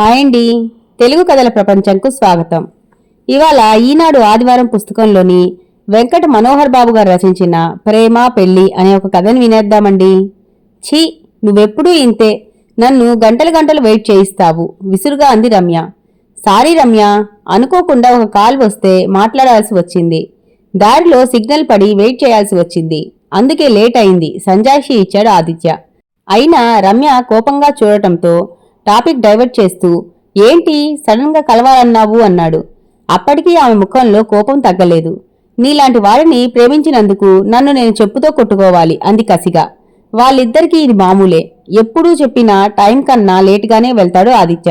Hi అండి. తెలుగు కథల ప్రపంచంకు స్వాగతం. ఇవాళ ఈనాడు ఆదివారం పుస్తకంలోని వెంకట మనోహర్ బాబు గారు రచించిన ప్రేమ పెళ్ళి అనే ఒక కథను వినేద్దామండి. ఛీ నువ్వెప్పుడూ ఇంతే. నన్ను గంటలు గంటలు వెయిట్ చేయిస్తావు. విసురుగా అంది రమ్య. సారీ రమ్య అనుకోకుండా ఒక కాల్ వస్తే మాట్లాడాల్సి వచ్చింది. దారిలో సిగ్నల్ పడి వెయిట్ చేయాల్సి వచ్చింది. అందుకే లేట్ అయింది. సంజాయిషి ఇచ్చాడు ఆదిత్య. అయినా రమ్య కోపంగా చూడటంతో టాపిక్ డైవర్ట్ చేస్తూ ఏంటి? సడన్గా కలవాలన్నావు? అన్నాడు. అప్పటికీ ఆమె ముఖంలో కోపం తగ్గలేదు. నీలాంటి వాడిని ప్రేమించినందుకు నన్ను నేను చెప్పుతో కొట్టుకోవాలి అంది కసిగా. వాళ్ళిద్దరికీ ఇది మామూలే. ఎప్పుడూ చెప్పినా టైం కన్నా లేటుగానే వెళ్తాడు ఆదిత్య.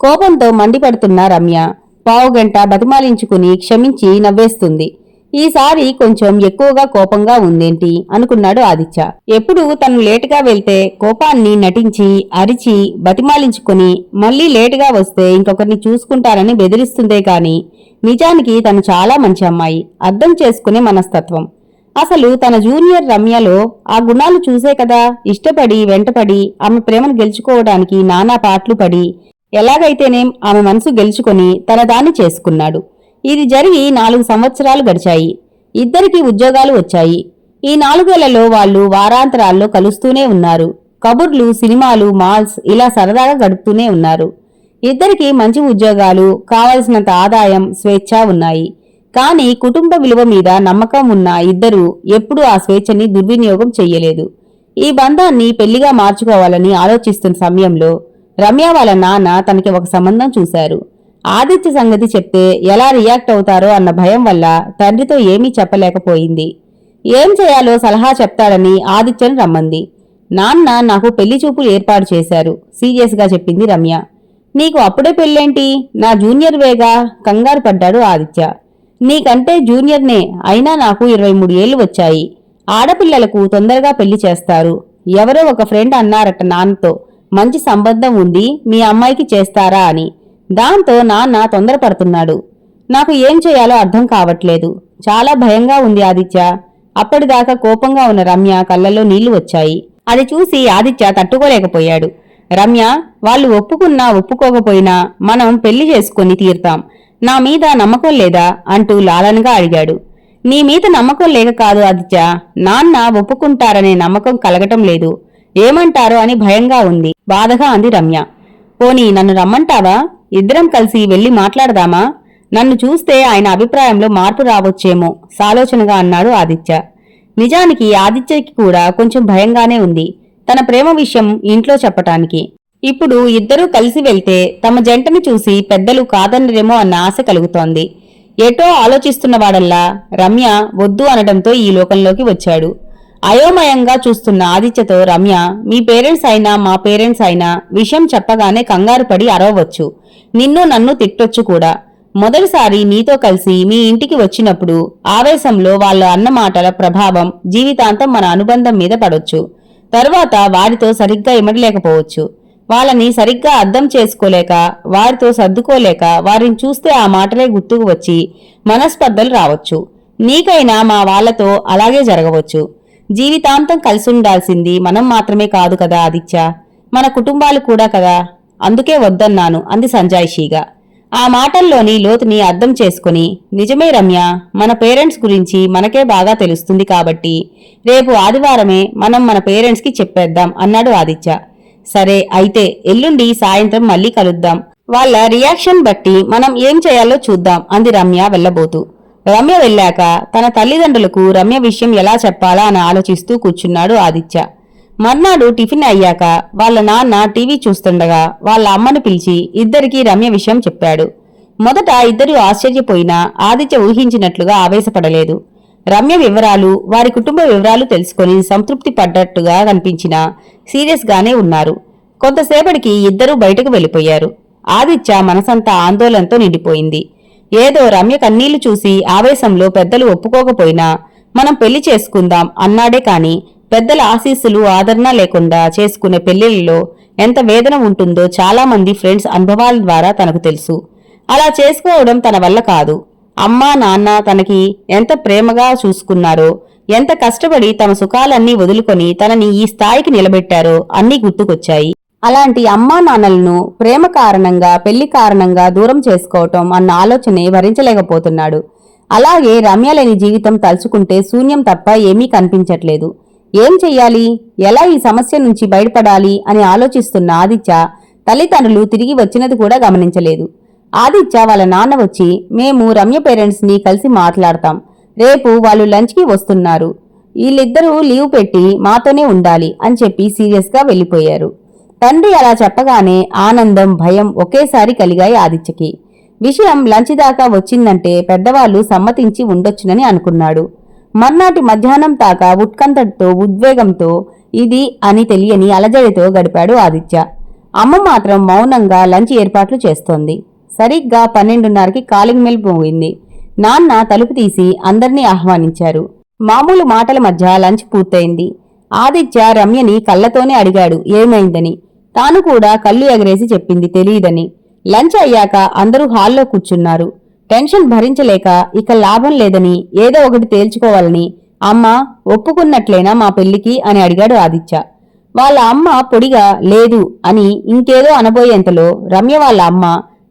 కోపంతో మండిపడుతున్న రమ్య పావుగంట బతిమాలించుకుని క్షమించి నవ్వేస్తుంది. ఈసారి కొంచెం ఎక్కువగా కోపంగా ఉందేంటి? అనుకున్నాడు ఆదిత్య. ఎప్పుడు తను లేటుగా వెళ్తే కోపాన్ని నటించి అరిచి బతిమాలించుకుని మళ్ళీ లేటుగా వస్తే ఇంకొకరిని చూసుకుంటారని బెదిరిస్తుందే కాని నిజానికి తను చాలా మంచి అమ్మాయి. అర్థం చేసుకునే మనస్తత్వం. అసలు తన జూనియర్ రమ్యలో ఆ గుణాలు చూసే కదా? ఇష్టపడి వెంటపడి ఆమె ప్రేమను గెలుచుకోవడానికి నానా పాటలు పడి ఎలాగైతేనేం ఆమె మనసు గెలుచుకొని తన దాన్ని చేసుకున్నాడు. ఇది జరిగి నాలుగు సంవత్సరాలు గడిచాయి. ఇద్దరికీ ఉద్యోగాలు వచ్చాయి. ఈ నాలుగేళ్ళలో వాళ్ళు వారాంతరాల్లో కలుస్తూనే ఉన్నారు. కబుర్లు సినిమాలు మాల్స్ ఇలా సరదాగా గడుపుతూనే ఉన్నారు. ఇద్దరికి మంచి ఉద్యోగాలు కావలసినంత ఆదాయం స్వేచ్ఛ ఉన్నాయి. కానీ కుటుంబ విలువ మీద నమ్మకం ఉన్న ఇద్దరూ ఎప్పుడూ ఆ స్వేచ్ఛని దుర్వినియోగం చెయ్యలేదు. ఈ బంధాన్ని పెళ్ళిగా మార్చుకోవాలని ఆలోచిస్తున్న సమయంలో రమ్య వాళ్ళ నాన్న తనకి ఒక సంబంధం చూశారు. ఆదిత్య సంగతి చెప్తే ఎలా రియాక్ట్ అవుతారో అన్న భయం వల్ల తండ్రితో ఏమీ చెప్పలేకపోయింది. ఏం చేయాలో సలహా చెప్తాడని ఆదిత్యను రమ్మంది. నాన్న నాకు పెళ్ళి చూపులు ఏర్పాటు చేశారు సీరియస్గా చెప్పింది రమ్య. నీకు అప్పుడే పెళ్ళేంటి? నా జూనియర్ వేగా కంగారు పడ్డాడు ఆదిత్య. నీకంటే జూనియర్నే అయినా నాకు ఇరవై మూడు ఏళ్ళు వచ్చాయి. ఆడపిల్లలకు తొందరగా పెళ్ళి చేస్తారు. ఎవరో ఒక ఫ్రెండ్ అన్నారట నాన్నతో. మంచి సంబంధం ఉంది మీ అమ్మాయికి చేస్తారా అని. దాంతో నాన్న తొందరపడుతున్నాడు. నాకు ఏం చేయాలో అర్థం కావట్లేదు. చాలా భయంగా ఉంది ఆదిత్య. అప్పటిదాకా కోపంగా ఉన్న రమ్య కళ్ళల్లో నీళ్ళు వచ్చాయి. అది చూసి ఆదిత్య తట్టుకోలేకపోయాడు. రమ్య వాళ్ళు ఒప్పుకున్నా ఒప్పుకోకపోయినా మనం పెళ్ళి చేసుకుని తీరుతాం. నా మీద నమ్మకం లేదా? అంటూ లాలనగా అడిగాడు. నీ మీద నమ్మకం లేక కాదు ఆదిత్య. నాన్న ఒప్పుకుంటారనే నమ్మకం కలగటం లేదు. ఏమంటారో అని భయంగా ఉంది. బాధగా అంది రమ్య. పోనీ నన్ను రమ్మంటావా? ఇద్దరం కలిసి వెళ్ళి మాట్లాడదామా? నన్ను చూస్తే ఆయన అభిప్రాయంలో మార్పు రావచ్చేమో సాలోచనగా అన్నాడు ఆదిత్య. నిజానికి ఆదిత్యకి కూడా కొంచెం భయంగానే ఉంది తన ప్రేమ విషయం ఇంట్లో చెప్పటానికి. ఇప్పుడు ఇద్దరూ కలిసి వెళ్తే తమ జంటను చూసి పెద్దలు కాదనరేమో అన్న ఆశ కలుగుతోంది. ఎటో ఆలోచిస్తున్నవాడల్లా రమ్య వద్దు అనడంతో ఈ లోకంలోకి వచ్చాడు. అయోమయంగా చూస్తున్న ఆదిత్యతో రమ్య మీ పేరెంట్స్ అయినా మా పేరెంట్స్ అయినా విషయం చెప్పగానే కంగారు పడి అరవవచ్చు. నిన్ను నన్ను తిట్టొచ్చు కూడా. మొదటిసారి నీతో కలిసి మీ ఇంటికి వచ్చినప్పుడు ఆవేశంలో వాళ్ళ అన్న మాటల ప్రభావం జీవితాంతం మన అనుబంధం మీద పడొచ్చు. తర్వాత వారితో సరిగ్గా ఇమడలేకపోవచ్చు. వాళ్ళని సరిగ్గా అర్థం చేసుకోలేక వారితో సర్దుకోలేక వారిని చూస్తే ఆ మాటలే గుర్తుకు వచ్చి మనస్పర్ధలు రావచ్చు. నీకైనా మా వాళ్ళతో అలాగే జరగవచ్చు. జీవితాంతం కలిసుండాల్సింది మనం మాత్రమే కాదు కదా ఆదిత్య. మన కుటుంబాలు కూడా కదా. అందుకే వద్దన్నాను అంది సంజాయిషీగా. ఆ మాటల్లోని లోతుని అర్థం చేసుకుని నిజమే రమ్య మన పేరెంట్స్ గురించి మనకే బాగా తెలుస్తుంది కాబట్టి రేపు ఆదివారమే మనం మన పేరెంట్స్కి చెప్పేద్దాం అన్నాడు ఆదిత్య. సరే అయితే ఎల్లుండి సాయంత్రం మళ్ళీ కలుద్దాం. వాళ్ళ రియాక్షన్ బట్టి మనం ఏం చేయాలో చూద్దాం అంది రమ్య వెళ్ళబోతూ. రమ్య వెళ్ళాక తన తల్లిదండ్రులకు రమ్య విషయం ఎలా చెప్పాలా అని ఆలోచిస్తూ కూర్చున్నాడు ఆదిత్య. మర్నాడు టిఫిన్ అయ్యాక వాళ్ళ నాన్న టీవీ చూస్తుండగా వాళ్ళ అమ్మను పిలిచి ఇద్దరికీ రమ్య విషయం చెప్పాడు. మొదట ఇద్దరు ఆశ్చర్యపోయినా ఆదిత్య ఊహించినట్లుగా ఆవేశపడలేదు. రమ్య వివరాలు వారి కుటుంబ వివరాలు తెలుసుకొని సంతృప్తి పడ్డట్టుగా కనిపించినా సీరియస్గానే ఉన్నారు. కొంతసేపటికి ఇద్దరూ బయటకు వెళ్ళిపోయారు. ఆదిత్య మనసంతా ఆందోళనతో నిండిపోయింది. ఏదో రమ్య కన్నీళ్ళు చూసి ఆవేశంలో పెద్దలు ఒప్పుకోకపోయినా మనం పెళ్ళి చేసుకుందాం అన్నాడే కాని పెద్దల ఆశీస్సులు ఆదరణ లేకుండా చేసుకునే పెళ్ళిళ్ళలో ఎంత వేదన ఉంటుందో చాలామంది ఫ్రెండ్స్ అనుభవాల ద్వారా తనకు తెలుసు. అలా చేసుకోవడం తన వల్ల కాదు. అమ్మా నాన్న తనకి ఎంత ప్రేమగా చూసుకున్నారో ఎంత కష్టపడి తమ సుఖాలన్నీ వదులుకొని తనని ఈ స్థాయికి నిలబెట్టారో అన్నీ గుర్తుకొచ్చాయి. అలాంటి అమ్మా నాన్నలను ప్రేమ కారణంగా పెళ్ళి కారణంగా దూరం చేసుకోవటం అన్న ఆలోచనే భరించలేకపోతున్నాడు అలాగే రమ్య లేని జీవితం తలుచుకుంటే శూన్యం తప్ప ఏమీ కనిపించట్లేదు. ఏం చెయ్యాలి? ఎలా ఈ సమస్య నుంచి బయటపడాలి? అని ఆలోచిస్తున్న ఆదిత్య తల్లిదండ్రులు తిరిగి వచ్చినది కూడా గమనించలేదు. ఆదిత్య వాళ్ళ నాన్న వచ్చి మేము రమ్య పేరెంట్స్ని కలిసి మాట్లాడతాం. రేపు వాళ్ళు లంచ్కి వస్తున్నారు. వీళ్ళిద్దరూ లీవ్ పెట్టి మాతోనే ఉండాలి అని చెప్పి సీరియస్గా వెళ్ళిపోయారు. తండ్రి అలా చెప్పగానే ఆనందం భయం ఒకేసారి కలిగాయి ఆదిత్యకి. విషయం లంచ్ దాకా వచ్చిందంటే పెద్దవాళ్ళు సమ్మతించి ఉండొచ్చునని అనుకున్నాడు. మర్నాటి మధ్యాహ్నం దాకా ఉత్కంఠతో ఉద్వేగంతో ఇది అని తెలియని అలజడితో గడిపాడు ఆదిత్య. అమ్మ మాత్రం మౌనంగా లంచ్ ఏర్పాట్లు చేస్తోంది. సరిగ్గా పన్నెండున్నరకి కాలింగ్ మెల్ పోయింది. నాన్న తలుపు తీసి అందర్నీ ఆహ్వానించారు. మామూలు మాటల మధ్య లంచ్ పూర్తయింది. ఆదిత్య రమ్యని కళ్ళతోనే అడిగాడు ఏమైందని? తాను కూడా కళ్ళు ఎగరేసి చెప్పింది తెలియదని. లంచ్ అయ్యాక అందరూ హాల్లో కూర్చున్నారు. టెన్షన్ భరించలేక ఇక లాభం లేదని ఏదో ఒకటి తేల్చుకోవాలని అమ్మ ఒప్పుకున్నట్లేనా మా పెళ్ళికి అని అడిగాడు ఆదిత్య. వాళ్ళ అమ్మ పొడిగా లేదు అని ఇంకేదో అనబోయేంతలో రమ్య వాళ్ళ అమ్మ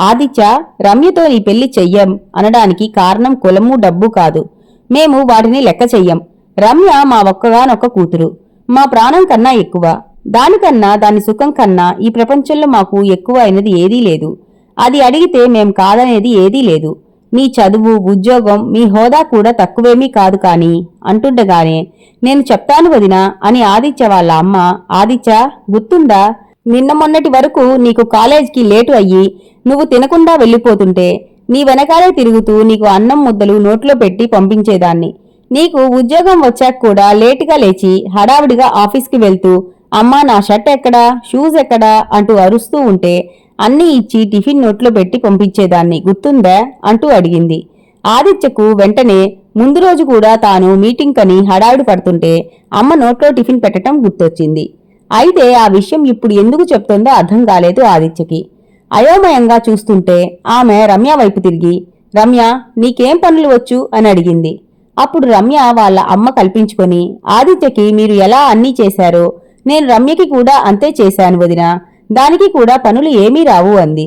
ఆదిత్య రమ్యతో నీ పెళ్ళి చెయ్యం అనడానికి కారణం కులము డబ్బు కాదు. మేము వాటిని లెక్క చెయ్యం. రమ్య మా ఒక్కగానొక్క కూతురు. మా ప్రాణం కన్నా ఎక్కువ. దానికన్నా దాని సుఖం కన్నా ఈ ప్రపంచంలో మాకు ఎక్కువ అయినది ఏదీ లేదు. అది అడిగితే మేం కాదనేది ఏదీ లేదు. మీ చదువు ఉద్యోగం మీ హోదా కూడా తక్కువేమీ కాదు కానీ అంటుండగానే నేను చెప్తాను వదినా అని ఆదిత్య వాళ్ళ అమ్మ ఆదిత్య గుర్తుందా? నిన్న మొన్నటి వరకు నీకు కాలేజ్కి లేటు అయ్యి నువ్వు తినకుండా వెళ్ళిపోతుంటే నీ వెనకాలే తిరుగుతూ నీకు అన్నం ముద్దలు నోట్లో పెట్టి పంపించేదాన్ని. నీకు ఉద్యోగం వచ్చాక కూడా లేటుగా లేచి హడావిడిగా ఆఫీస్కి వెళ్తూ అమ్మా నా షర్ట్ ఎక్కడా? షూస్ ఎక్కడా? అంటూ అరుస్తూ ఉంటే అన్నీ ఇచ్చి టిఫిన్ నోట్లో పెట్టి పంపించేదాన్ని. గుర్తుందా? అంటూ అడిగింది. ఆదిత్యకు వెంటనే ముందు రోజు కూడా తాను మీటింగ్ కని హడావిడి పడుతుంటే అమ్మ నోట్లో టిఫిన్ పెట్టడం గుర్తొచ్చింది. అయితే ఆ విషయం ఇప్పుడు ఎందుకు చెప్తుందో అర్థం కాలేదు ఆదిత్యకి. అయోమయంగా చూస్తుంటే ఆమె రమ్య వైపు తిరిగి రమ్య నీకేం పనులు వచ్చు? అని అడిగింది. అప్పుడు రమ్య వాళ్ళ అమ్మ కల్పించుకొని ఆదిత్యకి మీరు ఎలా అన్నీ చేశారో నేను రమ్యకి కూడా అంతే చేశాను వదినా. దానికి కూడా పనులు ఏమీ రావు అంది.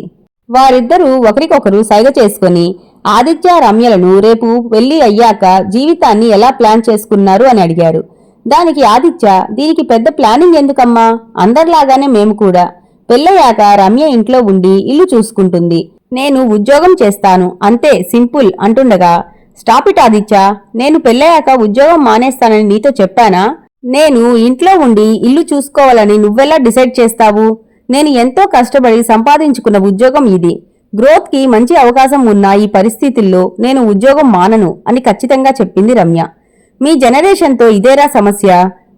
వారిద్దరూ ఒకరికొకరు సైగ చేసుకుని ఆదిత్య రమ్యలను రేపు వెళ్ళి అయ్యాక జీవితాన్ని ఎలా ప్లాన్ చేసుకున్నారు అని అడిగారు దానికి ఆదిత్య దీనికి పెద్ద ప్లానింగ్ ఎందుకమ్మా? అందరిలాగానే మేము కూడా. పెళ్ళయ్యాక రమ్య ఇంట్లో ఉండి ఇల్లు చూసుకుంటుంది. నేను ఉద్యోగం చేస్తాను. అంతే సింపుల్ అంటుండగా స్టాప్ ఇట్ ఆదిత్య. నేను పెళ్ళయ్యాక ఉద్యోగం మానేస్తానని నీతో చెప్పానా? నేను ఇంట్లో ఉండి ఇల్లు చూసుకోవాలని నువ్వెలా డిసైడ్ చేస్తావు? నేను ఎంతో కష్టపడి సంపాదించుకున్న ఉద్యోగం ఇది. గ్రోత్కి మంచి అవకాశం ఉన్న ఈ పరిస్థితుల్లో నేను ఉద్యోగం మానను అని ఖచ్చితంగా చెప్పింది రమ్య. మీ జనరేషన్తో ఇదేరా సమస్య?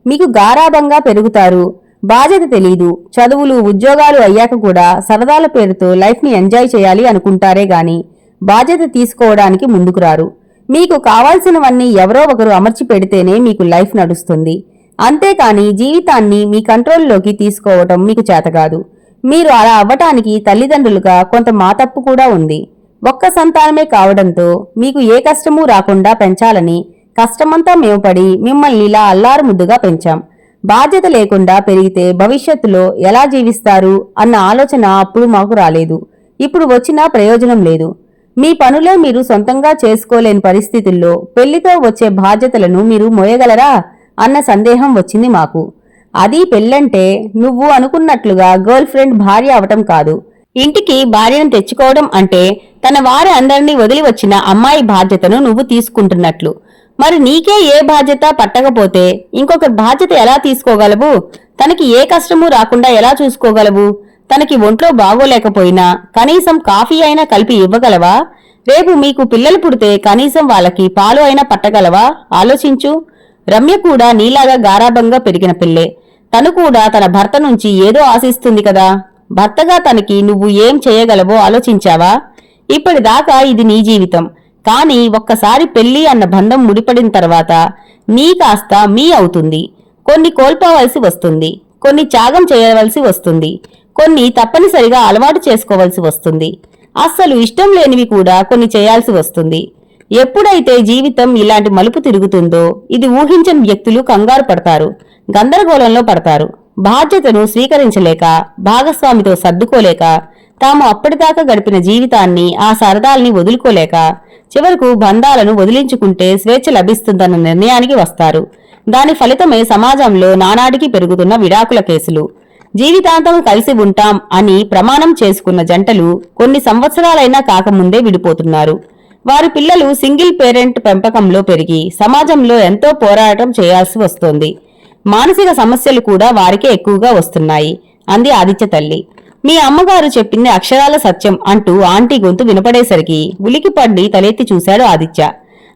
మీకు గారాభంగా పెరుగుతారు. బాధ్యత తెలీదు. చదువులు ఉద్యోగాలు అయ్యాక కూడా సరదాల పేరుతో లైఫ్ని ఎంజాయ్ చేయాలి అనుకుంటారే గాని బాధ్యత తీసుకోవడానికి ముందుకు రారు. మీకు కావాల్సినవన్నీ ఎవరో ఒకరు అమర్చి పెడితేనే మీకు లైఫ్ నడుస్తుంది. అంతేకాని జీవితాన్ని మీ కంట్రోల్లోకి తీసుకోవటం మీకు చేతకాదు మీరు అలా అవ్వటానికి తల్లిదండ్రులుగా కొంత మా తప్పు కూడా ఉంది. ఒక్క సంతానమే కావడంతో మీకు ఏ కష్టమూ రాకుండా పెంచాలని కష్టమంతా మేము పడి మిమ్మల్ని ఇలా అల్లారు ముద్దుగా పెంచాం. బాధ్యత లేకుండా పెరిగితే భవిష్యత్తులో ఎలా జీవిస్తారు అన్న ఆలోచన అప్పుడు మాకు రాలేదు. ఇప్పుడు వచ్చినా ప్రయోజనం లేదు. మీ పనులే మీరు సొంతంగా చేసుకోలేని పరిస్థితుల్లో పెళ్ళితో వచ్చే బాధ్యతలను మీరు మోయగలరా? అన్న సందేహం వచ్చింది మాకు. అది పెళ్ళంటే నువ్వు అనుకున్నట్లుగా గర్ల్ ఫ్రెండ్ భార్య అవటం కాదు. ఇంటికి భార్యను తెచ్చుకోవడం అంటే తన వారి అందరినీ వదిలి వచ్చిన అమ్మాయి బాధ్యతను నువ్వు తీసుకుంటున్నట్లు. మరి నీకే ఏ బాధ్యత పట్టకపోతే ఇంకొక బాధ్యత ఎలా తీసుకోగలవు? తనకి ఏ కష్టము రాకుండా ఎలా చూసుకోగలవు? తనకి ఒంట్లో బాగోలేకపోయినా కనీసం కాఫీ అయినా కలిపి ఇవ్వగలవా? రేపు మీకు పిల్లలు పుడితే కనీసం వాళ్ళకి పాలు అయినా పట్టగలవా? ఆలోచించు. రమ్య కూడా నీలాగా గారాభంగా పెరిగిన పిల్లే. తను కూడా తన భర్త నుంచి ఏదో ఆశిస్తుంది కదా. భర్తగా తనకి నువ్వు ఏం చేయగలవో ఆలోచించావా? ఇప్పటిదాకా ఇది నీ జీవితం. కానీ ఒక్కసారి పెళ్ళి అన్న బంధం ముడిపడిన తర్వాత నీ కాస్త మీ అవుతుంది. కొన్ని కోల్పోవలసి వస్తుంది. కొన్ని త్యాగం చేయవలసి వస్తుంది. కొన్ని తప్పనిసరిగా అలవాటు చేసుకోవలసి వస్తుంది. అస్సలు ఇష్టం లేనివి కూడా కొన్ని చేయాల్సి వస్తుంది. ఎప్పుడైతే జీవితం ఇలాంటి మలుపు తిరుగుతుందో ఇది ఊహించని వ్యక్తులు కంగారు పడతారు గందరగోళంలో పడతారు. బాధ్యతను స్వీకరించలేక భాగస్వామితో సర్దుకోలేక తాము అప్పటిదాకా గడిపిన జీవితాన్ని ఆ సరదాల్ని వదులుకోలేక చివరకు బంధాలను వదిలించుకుంటే స్వేచ్ఛ లభిస్తుందన్న నిర్ణయానికి వస్తారు. దాని ఫలితమే సమాజంలో నానాటికి పెరుగుతున్న విడాకుల కేసులు. జీవితాంతం కలిసి ఉంటాం అని ప్రమాణం చేసుకున్న జంటలు కొన్ని సంవత్సరాలైనా కాకముందే విడిపోతున్నారు. వారి పిల్లలు సింగిల్ పేరెంట్ పెంపకంలో పెరిగి సమాజంలో ఎంతో పోరాటం చేయాల్సి వస్తోంది. మానసిక సమస్యలు కూడా వారికే ఎక్కువగా వస్తున్నాయి. అంది ఆదిత్య తల్లి. మీ అమ్మగారు చెప్పింది అక్షరాల సత్యం అంటూ ఆంటీ గొంతు వినపడేసరికి ఉలికిపడి తలెత్తి చూశాడు ఆదిత్య.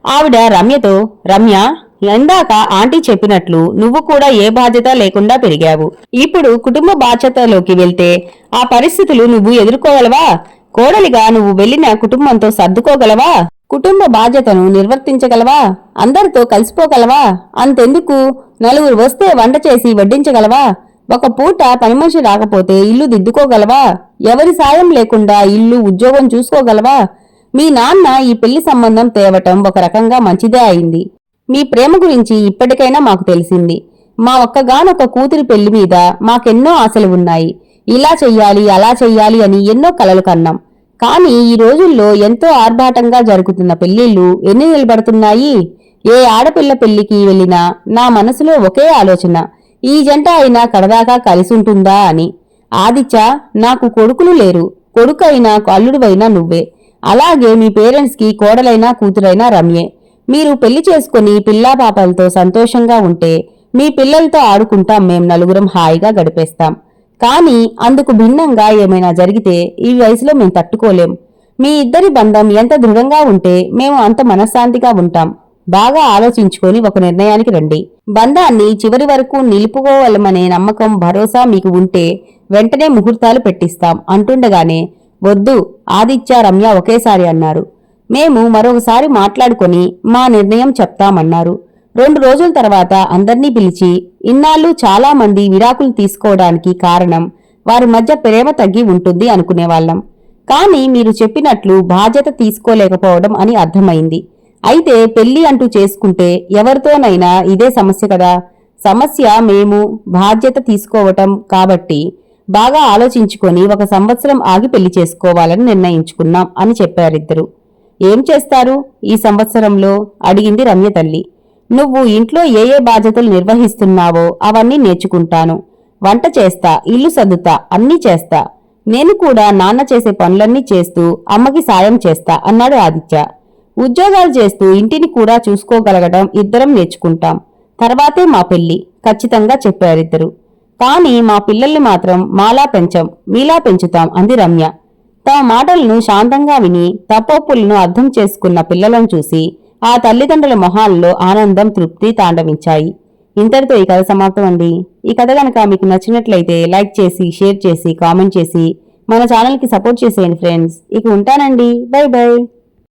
ఆవిడ రమ్యతో రమ్య ఇందాక ఆంటీ చెప్పినట్లు నువ్వు కూడా ఏ బాధ్యత లేకుండా పెరిగావు. ఇప్పుడు కుటుంబ బాధ్యతలోకి వెళ్తే ఆ పరిస్థితులు నువ్వు ఎదుర్కోగలవా? కోడలిగా నువ్వు వెళ్ళిన కుటుంబంతో సర్దుకోగలవా? కుటుంబ బాధ్యతను నిర్వర్తించగలవా? అందరితో కలిసిపోగలవా? అంతెందుకు? నలుగురు వస్తే వంట చేసి వడ్డించగలవా? ఒక పూట పని మనిషి రాకపోతే ఇల్లు దిద్దుకోగలవా? ఎవరి సాయం లేకుండా ఇల్లు ఉద్యోగం చూసుకోగలవా? మీ నాన్న ఈ పెళ్ళి సంబంధం తేవటం ఒక రకంగా మంచిదే అయింది. మీ ప్రేమ గురించి ఇప్పటికైనా మాకు తెలిసింది. మా ఒక్కగానొక్క కూతురి పెళ్ళి మీద మాకెన్నో ఆశలు ఉన్నాయి. ఇలా చెయ్యాలి అలా చెయ్యాలి అని ఎన్నో కలలు కన్నాం. కానీ ఈ రోజుల్లో ఎంతో ఆర్భాటంగా జరుగుతున్న పెళ్ళిళ్ళు ఎన్ని నిలబడుతున్నాయి? ఏ ఆడపిల్ల పెళ్ళికి వెళ్ళినా నా మనసులో ఒకే ఆలోచన ఈ జంట అయినా కడదాకా కలిసి ఉంటుందా అని. ఆదిత్య నాకు కొడుకులు లేరు. కొడుకైనా అల్లుడువైనా నువ్వే. అలాగే మీ పేరెంట్స్కి కోడలైనా కూతురైనా రమ్యే. మీరు పెళ్ళి చేసుకుని పిల్లా పాపలతో సంతోషంగా ఉంటే మీ పిల్లలతో ఆడుకుంటాం మేం నలుగురం హాయిగా గడిపేస్తాం. కానీ అందుకు భిన్నంగా ఏమైనా జరిగితే ఈ వయసులో మేము తట్టుకోలేం. మీ ఇద్దరి బంధం ఎంత దృఢంగా ఉంటే మేము అంత మనశ్శాంతిగా ఉంటాం. బాగా ఆలోచించుకొని ఒక నిర్ణయానికి రండి. బంధాన్ని చివరి వరకు నిలుపుకోవలమనే నమ్మకం భరోసా మీకు ఉంటే వెంటనే ముహూర్తాలు పెట్టిస్తాం అంటుండగానే వద్దు ఆదిత్య రమ్య ఒకేసారి అన్నారు. మేము మరొకసారి మాట్లాడుకొని మా నిర్ణయం చెప్తామన్నారు. రెండు రోజుల తర్వాత అందర్నీ పిలిచి ఇన్నాళ్ళు చాలా మంది విడాకులు తీసుకోవడానికి కారణం వారి మధ్య ప్రేమ తగ్గి ఉంటుంది అనుకునేవాళ్ళం. కానీ మీరు చెప్పినట్లు బాధ్యత తీసుకోలేకపోవడం అని అర్థమైంది. అయితే పెళ్ళి అంటూ చేసుకుంటే ఎవరితోనైనా ఇదే సమస్య కదా? సమస్య మేము బాధ్యత తీసుకోవటం కాబట్టి బాగా ఆలోచించుకొని ఒక సంవత్సరం ఆగి పెళ్ళి చేసుకోవాలని నిర్ణయించుకున్నాం అని చెప్పారిద్దరు. ఏం చేస్తారు? ఈ సంవత్సరంలో? అడిగింది రమ్య తల్లి. నువ్వు ఇంట్లో ఏ ఏ బాధ్యతలు నిర్వహిస్తున్నావో అవన్నీ నేర్చుకుంటాను. వంట చేస్తా ఇల్లు సర్దుతా అన్నీ చేస్తా. నేను కూడా నాన్న చేసే పనులన్నీ చేస్తూ అమ్మకి సాయం చేస్తా అన్నాడు ఆదిత్య. ఉద్యోగాలు చేస్తూ ఇంటిని కూడా చూసుకోగలగడం ఇద్దరం నేర్చుకుంటాం. తర్వాతే మా పెళ్ళి ఖచ్చితంగా చెప్పారిద్దరు. కానీ మా పిల్లల్ని మాత్రం మాలా పెంచం మీలా పెంచుతాం అంది రమ్య. తమ మాటలను శాంతంగా విని తపోపులను అర్థం చేసుకున్న పిల్లలను చూసి ఆ తల్లిదండ్రుల మొహాల్లో ఆనందం తృప్తి తాండవించాయి. ఇంతటితో ఈ కథ సమాప్తం అండి. ఈ కథ కనుక మీకు నచ్చినట్లయితే లైక్ చేసి షేర్ చేసి కామెంట్ చేసి మన ఛానల్కి సపోర్ట్ చేసేయండి ఫ్రెండ్స్. ఇక ఉంటానండి. Bye bye.